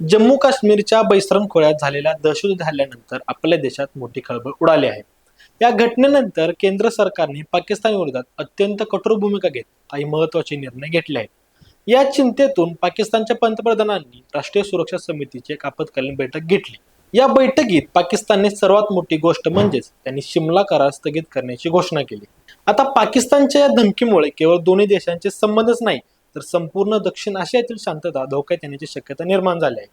जम्मू काश्मीरच्या बैसरम खोऱ्यात झालेल्या दहशतवादी हल्ल्यानंतर आपल्या देशात मोठी खळबळ उडाली आहे. या घटनेनंतर केंद्र सरकारने पाकिस्तान विरोधात अत्यंत कठोर भूमिका घेत काही महत्त्वाचे निर्णय घेतले आहेत. या चिंतेतून पाकिस्तानच्या पंतप्रधानांनी राष्ट्रीय सुरक्षा समितीची एक आपत्कालीन बैठक घेतली. या बैठकीत पाकिस्तानने सर्वात मोठी गोष्ट म्हणजेच त्यांनी शिमला करार स्थगित करण्याची घोषणा केली. आता पाकिस्तानच्या या धमकीमुळे केवळ दोन्ही देशांचे संबंधच नाही तर संपूर्ण दक्षिण आशियातील शांतता धोक्यात येण्याची शक्यता निर्माण झाली आहे.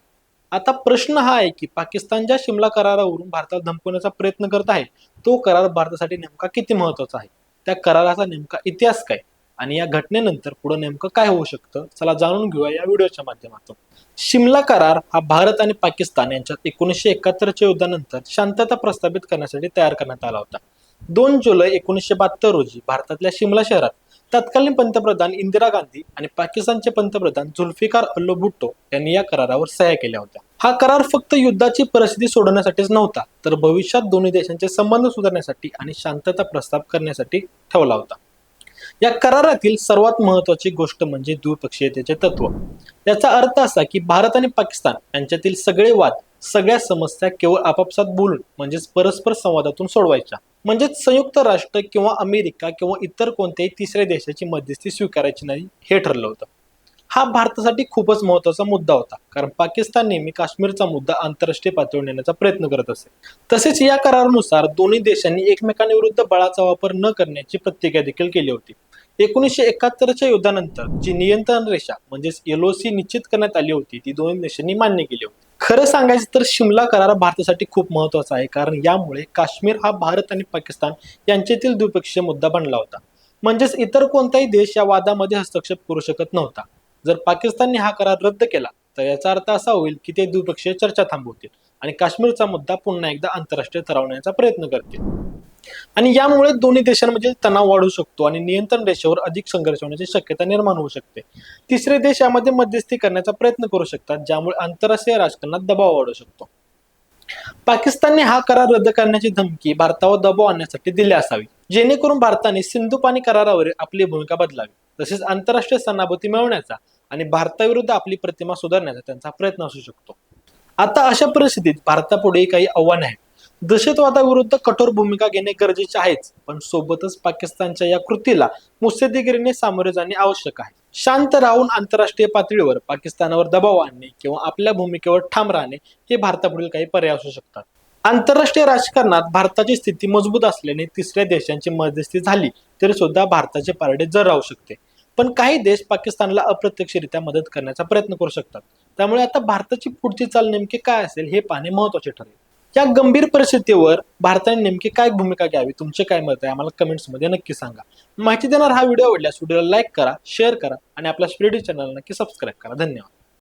आता प्रश्न हा आहे की पाकिस्तान ज्या शिमला करारावरून भारताला धमकवण्याचा प्रयत्न करत आहे तो करार भारतासाठी नेमका किती महत्त्वाचा आहे? त्या कराराचा नेमका इतिहास काय? आणि या घटनेनंतर पुढे नेमकं काय होऊ शकतं? चला जाणून घेऊया या व्हिडिओच्या माध्यमातून. शिमला करार हा भारत आणि पाकिस्तान यांच्यात एकोणीसशे एकाहत्तरच्या युद्धानंतर शांतता प्रस्थापित करण्यासाठी तयार करण्यात आला होता. दोन जुलै एकोणीसशे बहात्तर रोजी भारतातल्या शिमला शहरात तत्कालीन पंतप्रधान इंदिरा गांधी आणि पाकिस्तानचे पंतप्रधान झुल्फिकार अल्लो भुट्टो यांनी या करारावर सह्या केल्या होत्या. हा करार फक्त युद्धाची परिस्थिती सोडवण्यासाठीच नव्हता तर भविष्यात दोन्ही देशांचे संबंध सुधारण्यासाठी आणि शांतता प्रस्ताव करण्यासाठी ठेवला होता. या करारातील सर्वात महत्वाची गोष्ट म्हणजे द्विपक्षीयतेचे तत्व. याचा अर्थ असा की भारत आणि पाकिस्तान यांच्यातील सगळे वाद सगळ्या समस्या केवळ आपापसात बोलून म्हणजेच परस्पर संवादातून सोडवायच्या. म्हणजेच संयुक्त राष्ट्र किंवा अमेरिका किंवा इतर कोणत्याही तिसऱ्या देशाची मध्यस्थी स्वीकारायची नाही हे ठरलं होतं. हा भारतासाठी खूपच महत्त्वाचा मुद्दा होता. कारण पाकिस्तान नेहमी काश्मीरचा मुद्दा आंतरराष्ट्रीय पातळीवर नेण्याचा प्रयत्न करत असे. तसेच या करारानुसार दोन्ही देशांनी एकमेकांविरुद्ध बळाचा वापर न करण्याची प्रतिज्ञा देखील केली होती. एकोणीसशे एकाहत्तरच्या युद्धानंतर जी नियंत्रण रेषा म्हणजेच एलओसी निश्चित करण्यात आली होती ती दोन्ही देशांनी मान्य केली होती. खरं सांगायचं तर शिमला करार भारतासाठी खूप महत्त्वाचा आहे. कारण यामुळे काश्मीर हा भारत आणि पाकिस्तान यांच्यातील द्विपक्षीय मुद्दा बनला होता. म्हणजेच इतर कोणताही देश या वादामध्ये हस्तक्षेप करू शकत नव्हता. जर पाकिस्तानने हा करार रद्द केला तर याचा अर्थ असा होईल की ते द्विपक्षीय चर्चा थांबवतील आणि काश्मीरचा मुद्दा पुन्हा एकदा आंतरराष्ट्रीय ठरवण्याचा प्रयत्न करतील. आणि यामुळे दोन्ही देशांमध्ये तणाव वाढू शकतो आणि नियंत्रण रेषेवर अधिक संघर्ष होण्याची शक्यता निर्माण होऊ शकते. तिसरे देश यामध्ये मध्यस्थी करण्याचा प्रयत्न करू शकतात ज्यामुळे आंतरराष्ट्रीय राजकारणात दबाव वाढू शकतो. पाकिस्तानने हा करार रद्द करण्याची धमकी भारतावर दबाव आणण्यासाठी दिली असावी जेणेकरून भारताने सिंधू पाणी करारावर आपली भूमिका बदलावी तसेच आंतरराष्ट्रीय सन्नाबती मिळवण्याचा आणि भारताविरुद्ध आपली प्रतिमा सुधारण्याचा त्यांचा प्रयत्न असू शकतो. आता अशा परिस्थितीत भारतापुढे काही आव्हान आहे दहशतवादाविरुद्ध कठोर भूमिका घेणे गरजेचे आहेच पण सोबतच पाकिस्तानच्या या कृतीला मुत्सद्देगिरीने सामोरे जाणे आवश्यक आहे. शांत राहून आंतरराष्ट्रीय पातळीवर पाकिस्तानावर दबाव आणणे किंवा आपल्या भूमिकेवर ठाम राहणे हे भारतापुढील काही पर्याय असू शकतात. आंतरराष्ट्रीय राजकारणात भारताची स्थिती मजबूत असल्याने तिसऱ्या देशांची मध्यस्थी झाली तरी सुद्धा भारताचे पारडे जर राहू शकते. पण काही देश पाकिस्तानला अप्रत्यक्षरित्या मदत करण्याचा प्रयत्न करू शकतात. त्यामुळे आता भारताची पुढची चाल नेमकी काय असेल हे पाहणे महत्त्वाचे ठरेल. या गंभीर परिस्थितीवर भारताने नेमकी काय भूमिका घ्यावी? तुमचे काय मत आहे? आम्हाला कमेंट्समध्ये नक्की सांगा. माहिती देणार हा व्हिडिओ आवडल्यास व्हिडिओला लाईक करा शेअर करा आणि आपल्या स्पिरिटी चॅनलला नक्की सबस्क्राईब करा. धन्यवाद.